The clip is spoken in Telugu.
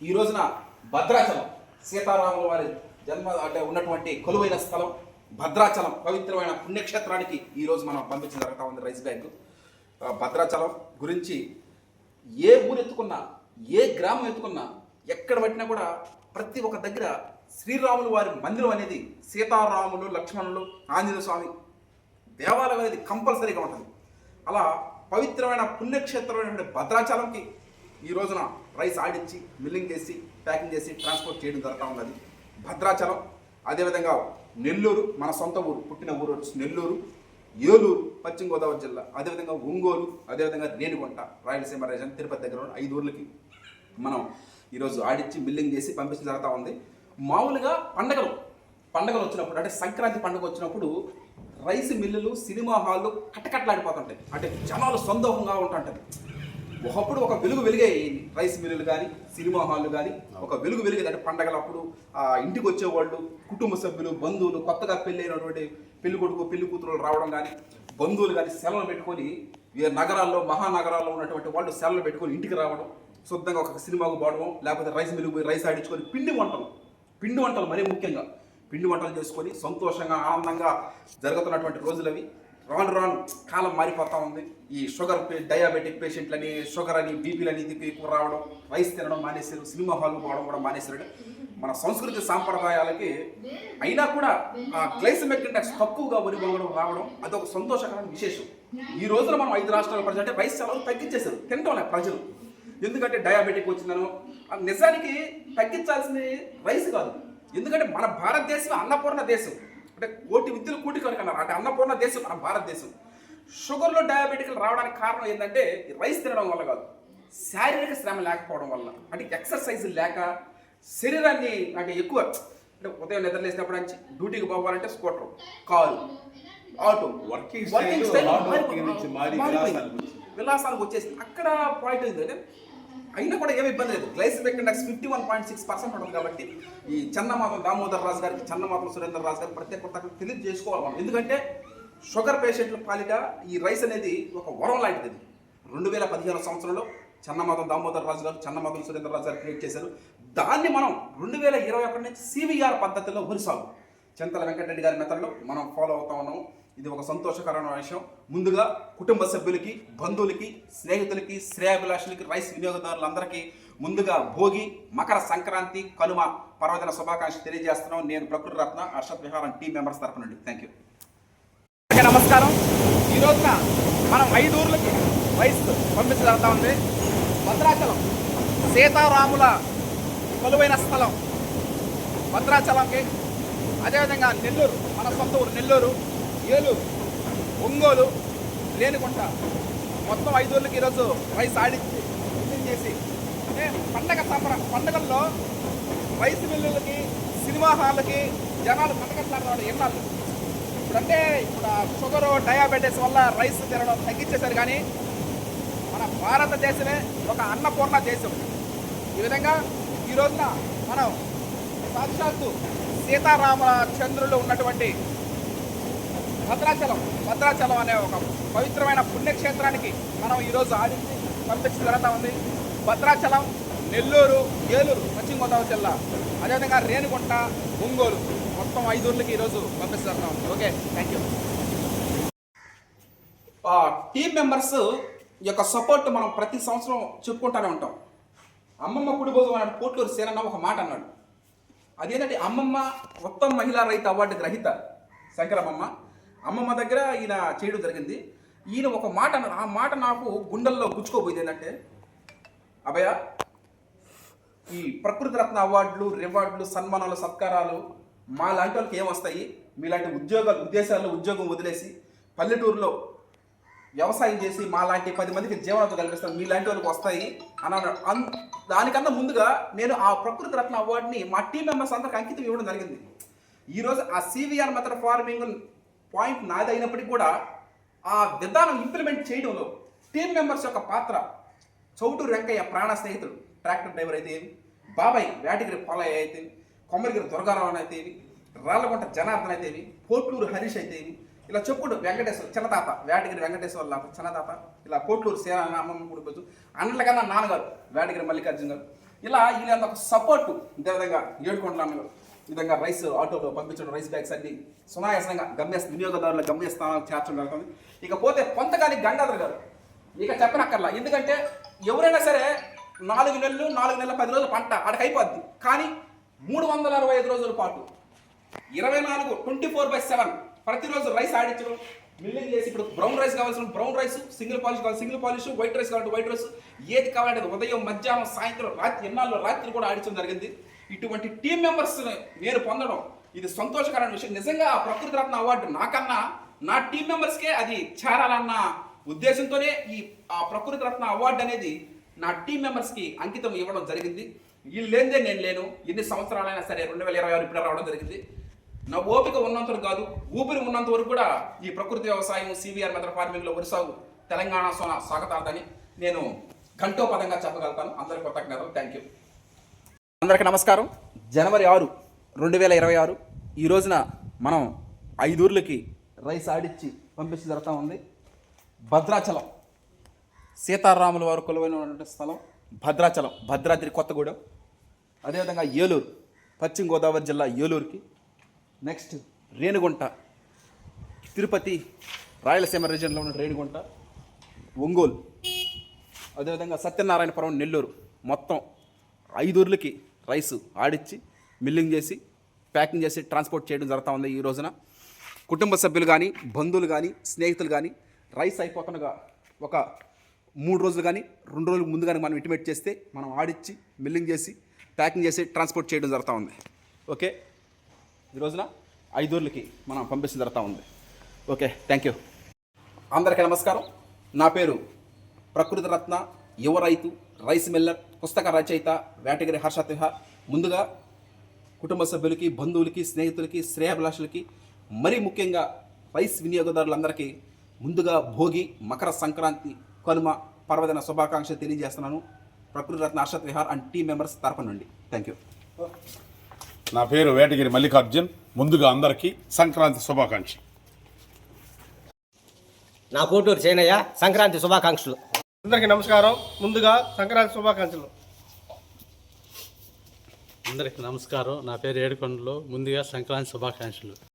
ఈ రోజున భద్రాచలం సీతారాముల వారి జన్మ అంటే ఉన్నటువంటి కొలువైన స్థలం భద్రాచలం పవిత్రమైన పుణ్యక్షేత్రానికి ఈరోజు మనం పంపించడం జరుగుతూ ఉంది రైస్ బ్యాంక్. భద్రాచలం గురించి ఏ ఊరు ఎత్తుకున్నా ఏ గ్రామం ఎత్తుకున్నా ఎక్కడ పట్టినా కూడా ప్రతి ఒక్క దగ్గర శ్రీరాములు వారి మందిరం అనేది సీతారాములు లక్ష్మణులు ఆంజనేయ స్వామి దేవాలయం అనేది కంపల్సరీగా ఉంటుంది. అలా పవిత్రమైన పుణ్యక్షేత్రమైనటువంటి భద్రాచలంకి ఈ రోజున రైస్ ఆడించి మిల్లింగ్ చేసి ప్యాకింగ్ చేసి ట్రాన్స్పోర్ట్ చేయడం జరుగుతూ ఉన్నది. భద్రాచలం అదేవిధంగా నెల్లూరు మన సొంత ఊరు పుట్టిన ఊరు వచ్చి నెల్లూరు ఏలూరు పశ్చిమ గోదావరి జిల్లా అదేవిధంగా ఒంగోలు అదేవిధంగా రేణిగుంట రాయలసీమ రీజన్ తిరుపతి దగ్గర ఉన్న ఐదు ఊర్లకి మనం ఈరోజు ఆడిచ్చి బిల్లింగ్ చేసి పంపించడం జరుగుతూ ఉంది. మామూలుగా పండగలు పండగలు వచ్చినప్పుడు అంటే సంక్రాంతి పండుగ వచ్చినప్పుడు రైస్ మిల్లులు సినిమా హాళ్ళు కట్టకట్లాడిపోతుంటాయి అంటే జనాలు సందోహంగా ఉంటుంటాయి ఒకప్పుడు ఒక వెలుగు వెలిగాయి రైస్ మిల్లులు కానీ సినిమా హాళ్ళు కానీ ఒక వెలుగు వెలిగేది అంటే పండగలప్పుడు ఆ ఇంటికి వచ్చేవాళ్ళు కుటుంబ సభ్యులు బంధువులు కొత్తగా పెళ్ళైనటువంటి పెళ్ళి కొడుకు పెళ్ళి కూతురు రావడం కానీ బంధువులు కానీ సెలవులు పెట్టుకొని నగరాల్లో మహానగరాల్లో ఉన్నటువంటి వాళ్ళు సెలవులు పెట్టుకొని ఇంటికి రావడం శుద్ధంగా ఒక సినిమాకు పోవడం లేకపోతే రైస్ మిల్లుకు పోయి రైస్ ఆడించుకొని పిండి వంటలు పిండి వంటలు మరీ ముఖ్యంగా. పిండి వంటలు చేసుకొని సంతోషంగా ఆనందంగా జరుగుతున్నటువంటి రోజులు అవి రాను రాను కాలం మారిపోతా ఉంది. ఈ షుగర్ డయాబెటిక్ పేషెంట్లని షుగర్ అని బీపీలని ఇది ఎక్కువ రావడం రైస్ తినడం మానేశారు సినిమా హాల్ పోవడం కూడా మానేశారు మన సంస్కృతి సాంప్రదాయాలకి అయినా కూడా ఆ గ్లైసమిక్ ఇండెక్స్ తక్కువగా వరి రావడం రావడం అదొక సంతోషకరమైన విశేషం. ఈ రోజున మనం ఐదు రాష్ట్రాల ప్రజలు అంటే రైస్ సెలవు తగ్గించేశారు. తింటాం ప్రజలు. ఎందుకంటే డయాబెటిక్ వచ్చిందను నిజానికి తగ్గించాల్సింది రైస్ కాదు. ఎందుకంటే మన భారతదేశం అన్నపూర్ణ దేశం. అంటే కోటి విద్యలు కూటి కనుక అన్నారు. అంటే అన్నపూర్ణ దేశం మన భారతదేశం. షుగర్లో డయాబెటిక్లు రావడానికి కారణం ఏంటంటే రైస్ తినడం వల్ల కాదు. శారీరక శ్రమ లేకపోవడం వల్ల. అంటే ఎక్సర్సైజ్ లేక శరీరాన్ని అంటే ఎక్కువ అంటే ఉదయం నిద్రలేసినప్పుడు నుంచి డ్యూటీకి పోవాలంటే scooter car auto. Working style మారిపోయింది. విలాసాలకు వచ్చేసింది. అక్కడ పాయింట్ ఏంటంటే అయినా కూడా ఏమి ఇబ్బంది లేదు. Glycemic index fifty one point six percent ఉంటుంది కాబట్టి ఈ చన్నమాతం దామోదర్ రాజు గారికి చన్నమాతం సురేంద్ర రాజు గారికి ప్రత్యేక కృతజ్ఞతలు తెలియజేసుకోవాలి మనం. ఎందుకంటే షుగర్ పేషెంట్ల పాలిట ఈ రైస్ అనేది ఒక వరం లాంటిది. రెండు వేల పదిహేను సంవత్సరంలో చన్నమాతం దామోదర్ రాజు గారు చన్నమాతం సురేంద్ర రాజు గారు క్రియేట్ చేశారు. దాన్ని మనం రెండు వేల ఇరవై ఒకటి నుంచి సివిఆర్ పద్ధతిలో వరిసాగు చింతల వెంకటరెడ్డి గారి మెథడ్లో మనం ఫాలో అవుతా ఉన్నాము. ఇది ఒక సంతోషకరమైన విషయం. ముందుగా కుటుంబ సభ్యులకి బంధువులకి స్నేహితులకి శ్రేయాభిలాషులకి రైస్ వినియోగదారులందరికీ ముందుగా భోగి మకర సంక్రాంతి కనుమ పర్వదిన శుభాకాంక్షలు తెలియజేస్తున్నాం నేను ప్రకృతి రత్న హర్షత్ విహారం టీం మెంబర్స్ తరపు నుండి థ్యాంక్ యూ నమస్కారం. ఈ రోజున మనం ఐదు ఊర్లకి రైస్ పంపించగలుగుతా ఉంది. భద్రాచలం సీతారాముల కొలువైన స్థలం భద్రాచలంకి అదేవిధంగా నెల్లూరు మన సొంత ఊరు నెల్లూరు ఏలూరు ఒంగోలు లేనికుంట మొత్తం ఐదు ఊర్లకి ఈరోజు రైస్ ఆడించి మిల్లింగ్ చేసి అంటే పండగ సంబర పండగల్లో రైస్ మిల్లులకి సినిమా హాళ్ళకి జనాలు పండగట్లాడతాడు ఎన్నాళ్ళు. ఇప్పుడంటే ఇప్పుడు షుగరు డయాబెటీస్ వల్ల రైస్ తినడం తగ్గించేశారు కానీ మన భారతదేశమే ఒక అన్నపూర్ణ దేశం. ఈ విధంగా ఈ రోజున మనం సాక్షాత్తు సీతారామచంద్రులు ఉన్నటువంటి భద్రాచలం. భద్రాచలం అనే ఒక పవిత్రమైన పుణ్యక్షేత్రానికి మనం ఈరోజు ఆడించి పంపించిన జరుగుతూ ఉంది. భద్రాచలం నెల్లూరు ఏలూరు పశ్చిమ గోదావరి జిల్లా అదేవిధంగా రేణిగుంట ఒంగోలు మొత్తం ఐదు ఊర్లకి ఈరోజు పంపిస్తూ okay thank you team members యొక్క సపోర్ట్ మనం ప్రతి సంవత్సరం చెప్పుకుంటూనే ఉంటాం. అమ్మమ్మ కుడిభోగం అన్నాడు పోట్లూరు సేనన్న ఒక మాట అన్నాడు. అదేంటంటే అమ్మమ్మ ఉత్తమ మహిళా రైతు అవార్డు గ్రహీత శంకరమ్మమ్మ అమ్మమ్మ దగ్గర ఈయన చేయడం జరిగింది. ఈయన ఒక మాట ఆ మాట నాకు గుండెల్లో గుచ్చుకోబోయింది ఏంటంటే అభయ ఈ ప్రకృతి రత్న అవార్డులు రివార్డులు సన్మానాలు సత్కారాలు మా లాంటి వాళ్ళకి ఏమొస్తాయి మీలాంటి ఉద్యోగాలు ఉద్దేశాల్లో ఉద్యోగం వదిలేసి పల్లెటూరులో వ్యవసాయం చేసి మా లాంటి పది మందికి జీవనోపాధి కలిగిస్తాం మీలాంటి వాళ్ళకి వస్తాయి అని అన్నాడు దానికన్నా ముందుగా నేను ఆ ప్రకృతి రత్న అవార్డుని మా టీం మెంబర్స్ అందరికి అంకితం ఇవ్వడం జరిగింది. ఈరోజు ఆ సివిఆర్ మెథడ్ ఫార్మింగ్ పాయింట్ నాది అయినప్పటికీ కూడా ఆ విధానం ఇంప్లిమెంట్ చేయడంలో టీం మెంబర్స్ యొక్క పాత్ర చౌటూరు వెంకయ్య ప్రాణ స్నేహితుడు ట్రాక్టర్ డ్రైవర్ అయితే బాబాయ్ వేటగిరి పొలయ్య అయితే కొమ్మరిగిరి దుర్గారావు అయితే రాళ్ళగుంట జనార్దన్ అయితే పోట్లూరు హరీష్ అయితే ఇలా చెప్పుడు వెంకటేశ్వర చిన్నతాత వేటగిరి వెంకటేశ్వర లాభ చిన్నతాత ఇలా కోట్లూరు సేన అమ్మమ్మ కుడిపోచ్చు అన్నట్ల కన్నా నాన్నగారు వేటగిరి మల్లికార్జున గారు ఇలా వీళ్ళ ఒక సపోర్టు ఇదే విధంగా ఏడుకొండలను విధంగా రైస్ ఆటోలో పంపించడం రైస్ బ్యాగ్స్ అన్ని సునాయాసంగా గమ్య వినియోగదారుల గమ్యస్థానాలు చేర్చడం జరుగుతుంది. ఇకపోతే పొంతగాని గంగాధర్ గారు ఇక చెప్పనక్కర్లా. ఎందుకంటే ఎవరైనా సరే నాలుగు నెలలు నాలుగు నెలల పది రోజులు పంట అక్కడికి అయిపోద్ది. కానీ మూడు వందల అరవై ఐదు రోజుల పాటు ఇరవై నాలుగు ట్వంటీ ఫోర్ బై సెవెన్ ప్రతిరోజు రైస్ ఆడించడం మిల్లింగ్ చేసి ఇప్పుడు బ్రౌన్ రైస్ కావాల్సిన బ్రౌన్ రైస్ సింగిల్ పాలిష్ కావాలి సింగిల్ పాలిష్ వైట్ రైస్ కావాలంటే వైట్ రైస్ ఏది కావాలంటే ఉదయం మధ్యాహ్నం సాయంత్రం రాత్రి ఎన్నాళ్ళు రాత్రి కూడా ఆడించడం జరిగింది. ఇటువంటి టీం మెంబర్స్ నేను పొందడం ఇది సంతోషకరమైన విషయం. నిజంగా ఆ ప్రకృతి రత్న అవార్డు నాకన్నా నా టీం మెంబర్స్కే అది చేరాలన్న ఉద్దేశంతోనే ఈ ఆ ప్రకృతి రత్న అవార్డు అనేది నా టీం మెంబర్స్కి అంకితం ఇవ్వడం జరిగింది. వీళ్ళు లేనిదే నేను లేను. ఎన్ని సంవత్సరాలైనా సరే రెండు వేల ఇరవై ఆరు ఇప్పుడు రావడం జరిగింది. నా ఓపిక ఉన్నంత కాదు ఊపిరి ఉన్నంత వరకు కూడా ఈ ప్రకృతి వ్యవసాయం సివిఆర్ మెథడ్ ఫార్మింగ్లో వరి సాగు తెలంగాణ సోన సాగతాదని నేను ఘంటోపదంగా చెప్పగలుగుతాను. అందరికీ కృతజ్ఞతలు. థ్యాంక్ యూ అందరికీ నమస్కారం. జనవరి ఆరు రెండు వేల ఇరవై ఆరు ఈ రోజున మనం ఐదూర్లకి రైస్ ఆడిచ్చి పంపించి జరుగుతూ ఉంది. భద్రాచలం. సీతారాముల వారు కొలువైన స్థలం భద్రాచలం భద్రాద్రి కొత్తగూడెం. అదేవిధంగా ఏలూరు పశ్చిమ గోదావరి జిల్లా ఏలూరుకి నెక్స్ట్ రేణిగుంట. తిరుపతి రాయలసీమ రీజియన్లో ఉన్న రేణిగుంట ఒంగోలు. అదేవిధంగా సత్యనారాయణపురం నెల్లూరు. మొత్తం ఐదూర్లకి రైసు ఆడిచ్చి మిల్లింగ్ చేసి ప్యాకింగ్ చేసి ట్రాన్స్పోర్ట్ చేయడం జరుగుతూ ఉంది ఈ రోజున. కుటుంబ సభ్యులు కానీ బంధువులు కానీ స్నేహితులు కానీ రైస్ అయిపోతుండగా ఒక మూడు రోజులు కానీ రెండు రోజులు ముందు కానీ మనం ఇంటిమేట్ చేస్తే మనం ఆడిచ్చి మిల్లింగ్ చేసి ప్యాకింగ్ చేసి ట్రాన్స్పోర్ట్ చేయడం జరుగుతూ ఉంది. ఓకే? ఈ రోజున ఐదూర్లకి మనం పంపించిన జరుగుతూ ఉంది. ఓకే థ్యాంక్ యూ అందరికీ నమస్కారం. నా పేరు ప్రకృతి రత్న యువ రైతు రైస్ మిల్లర్ పుస్తక రచయిత వేటగిరి హర్ష ముందుగా కుటుంబ సభ్యులకి బంధువులకి స్నేహితులకి శ్రేయాభిలాషులకి మరీ ముఖ్యంగా రైస్ వినియోగదారులందరికీ ముందుగా భోగి మకర సంక్రాంతి కనుమ పర్వదిన శుభాకాంక్షలు తెలియజేస్తున్నాను. Prakruthi Ratna Harshat Vihar and team members తరపు నుండి. థ్యాంక్ యూ నా పేరు వేటగిరి మల్లికార్జున్. ముందుగా అందరికీ సంక్రాంతి శుభాకాంక్ష నా కోటూరు చేనయ్య సంక్రాంతి శుభాకాంక్షలు. అందరికీ నమస్కారం. ముందుగా సంక్రాంతి శుభాకాంక్షలు. అందరికీ నమస్కారం. నా పేరు ఏడుకొండలు. ముందుగా సంక్రాంతి శుభాకాంక్షలు.